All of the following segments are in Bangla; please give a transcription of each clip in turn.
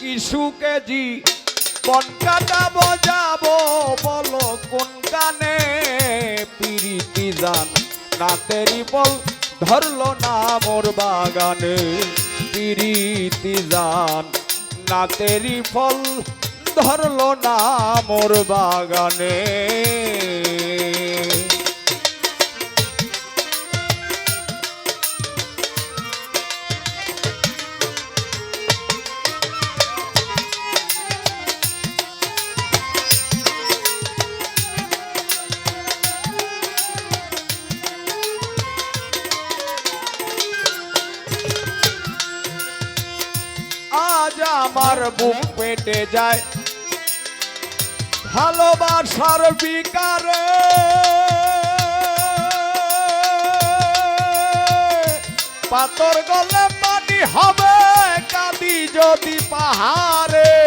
কিছু কেজি কোন কাটা বজাবো বলো, কোন কানে পিরিতি জান? নাতেরি বল ধরলো না মোর বাগানে পিরিতি জান। নাতেরি ফল ধরলো না মোর বাগানে। আমার বুক পেটে যায়। ভালোবাসার বিকারে পাতর গলে পানি হবে কাদি যদি পাহাড়ে।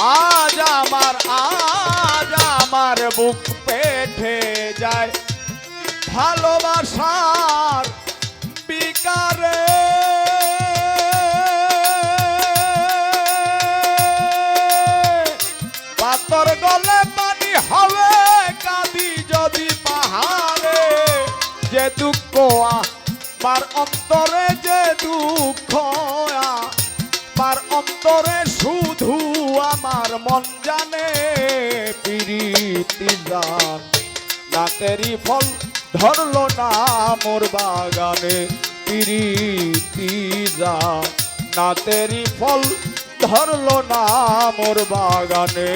আজ আমার আজ আমার বুক পেটে যায়। ভালোবাসার বিকারে। পাতর গলে পানি হবে, কাঁদি যদি পাহাড়ে। যে দুঃখ আমার অন্তরে, যে দুঃখ আমার অন্তরে শুধু আমার মন জানে পিরিতি জান। নাতেরি ফল ধরলো না মোর বাগানে পিরিতি জান। নাতেরি ফল ধরলো না মোর বাগানে।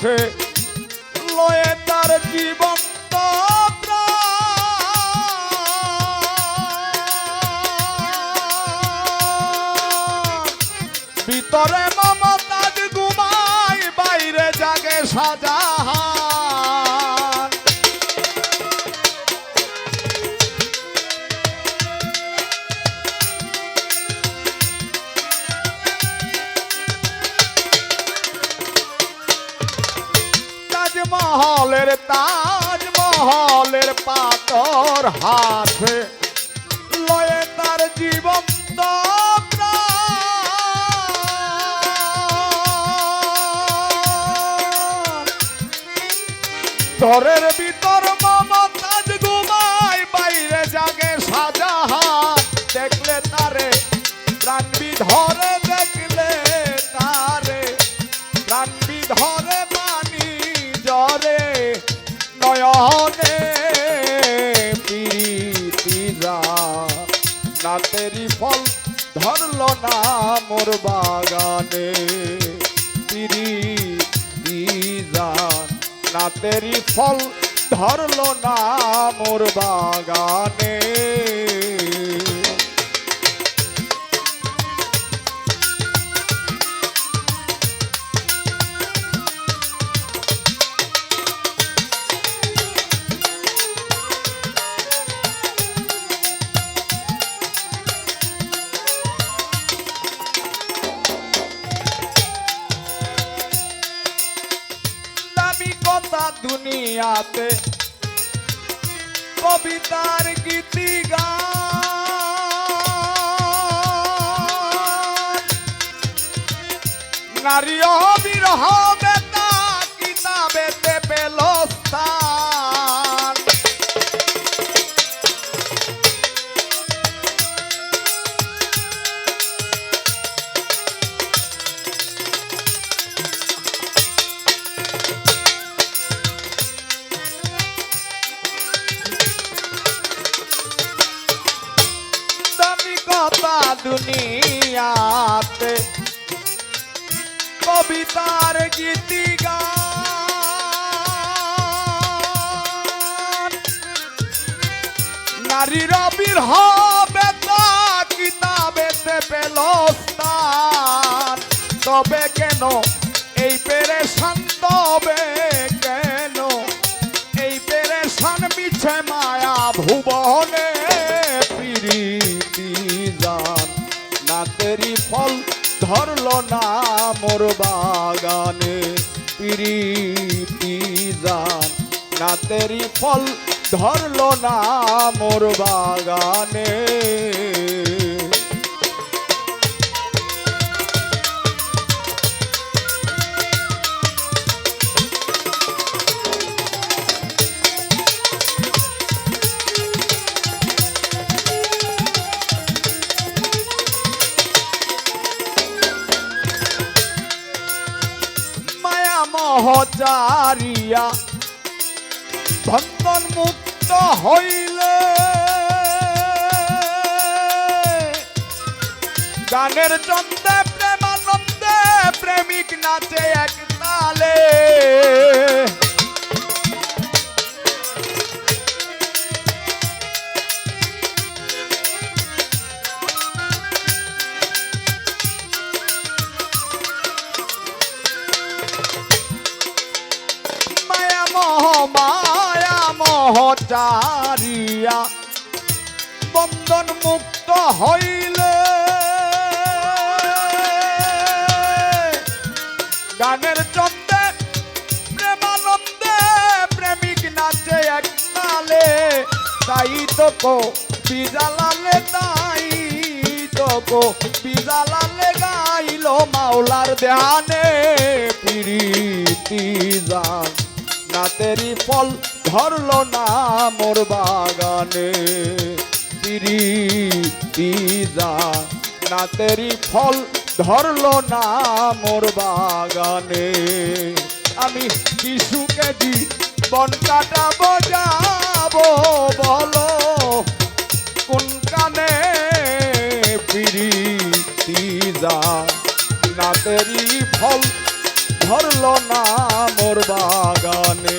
是 তাজমহলের তাজমহলের পাতর হাতে লয়ে তার জীবন প্রাণ। ঘরের প্রীতি নাতেরি ফল ধরল না মোর বাগানে। পীড়িতিরা না তেরি ফল ধরল না মোর বাগানে। দুনিয়াতে কবিতার গীতি গান নারী বিরহ কথা দুনিয়াতে কবিতার গীতি গান। নারীর বিরহ বেতা কিতাবেতে পেল তবে কেন ধরলো না মোর বাগানে প্রীতি জান না তেরি ফল ধরলো না মোর বাগানে। মহচারিয়া বন্ধন মুক্ত হইলে গানের চন্দে প্রেমানন্দে প্রেমিক নাচে এক তালে। চারিয়া বন্ধন মুক্ত হইলে। গানের চন্দে প্রেমানন্দে প্রেমিক নাচে এক তালে তাই তো কো বিজালালে তাই তো কো বিজালালে গাইলো মাওলার ধ্যানে। পিরিতি যান না তেরি ফল ধরলো না মোর বাগানে। পিরিতি যান না তেরি ফল ধরলো না মোর বাগানে। আমি কিছু কেজি বনকাটা বজাবো, বলো কোন কানে পিরিতি যা না তেরি ফল ধরলো না মোর বাগানে।